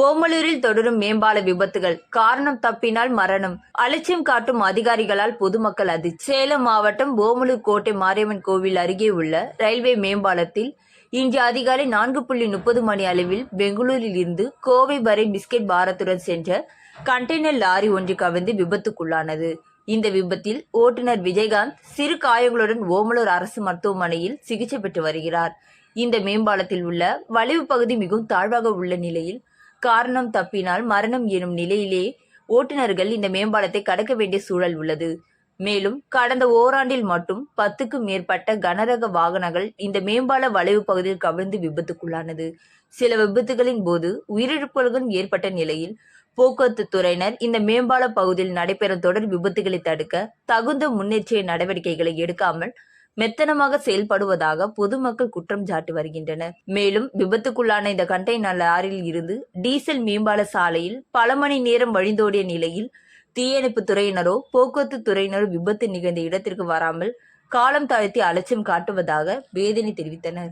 ஓமலூரில் தொடரும் மேம்பால விபத்துகள். காரணம் தப்பினால் மரணம். அலட்சியம் காட்டும் அதிகாரிகளால் பொதுமக்கள் அது சேலம் மாவட்டம் ஓமலூர் கோட்டை மாரியம்மன் கோவில் அருகே உள்ள ரயில்வே மேம்பாலத்தில் இன்று அதிகாலை நான்கு புள்ளி முப்பது மணி அளவில் பெங்களூரில் இருந்து கோவை வரை பிஸ்கெட் பாரத்துடன் சென்ற கண்டெய்னர் லாரி ஒன்று கவிழ்ந்து விபத்துக்குள்ளானது. இந்த விபத்தில் ஓட்டுநர் விஜயகாந்த் சிறு காயங்களுடன் ஓமலூர் அரசு மருத்துவமனையில் சிகிச்சை பெற்று வருகிறார். இந்த மேம்பாலத்தில் உள்ள வளைவு பகுதி மிகவும் தாழ்வாக உள்ள நிலையில் காரணம் தப்பினால் மரணம் எனும் நிலையிலே ஓட்டுநர்கள் இந்த மேம்பாலத்தை கடக்க வேண்டிய சூழல் உள்ளது. மேலும் கடந்த ஓராண்டில் மட்டும் பத்துக்கும் மேற்பட்ட கனரக வாகனங்கள் இந்த மேம்பால வளைவு பகுதியில் கவிழ்ந்து விபத்துக்குள்ளானது. சில விபத்துகளின் போது உயிரிழப்புகளும் ஏற்பட்ட நிலையில் போக்குவரத்து துறையினர் இந்த மேம்பால பகுதியில் நடைபெறும் தொடர் விபத்துகளை தடுக்க தகுந்த முன்னெச்சரிக்கை நடவடிக்கைகளை எடுக்காமல் மெத்தனமாக செயல்படுவதாக பொதுமக்கள் குற்றம் சாட்டி வருகின்றனர். மேலும் விபத்துக்குள்ளான இந்த கண்டெய்னர் லாரியில் இருந்து டீசல் மேம்பால சாலையில் பல மணி நேரம் வழிந்தோடிய நிலையில் தீயணைப்பு துறையினரோ போக்குவரத்து துறையினரோ விபத்து நிகழ்ந்த இடத்திற்கு வராமல் காலம் தாழ்த்தி அலட்சியம் காட்டுவதாக வேதனை தெரிவித்தனர்.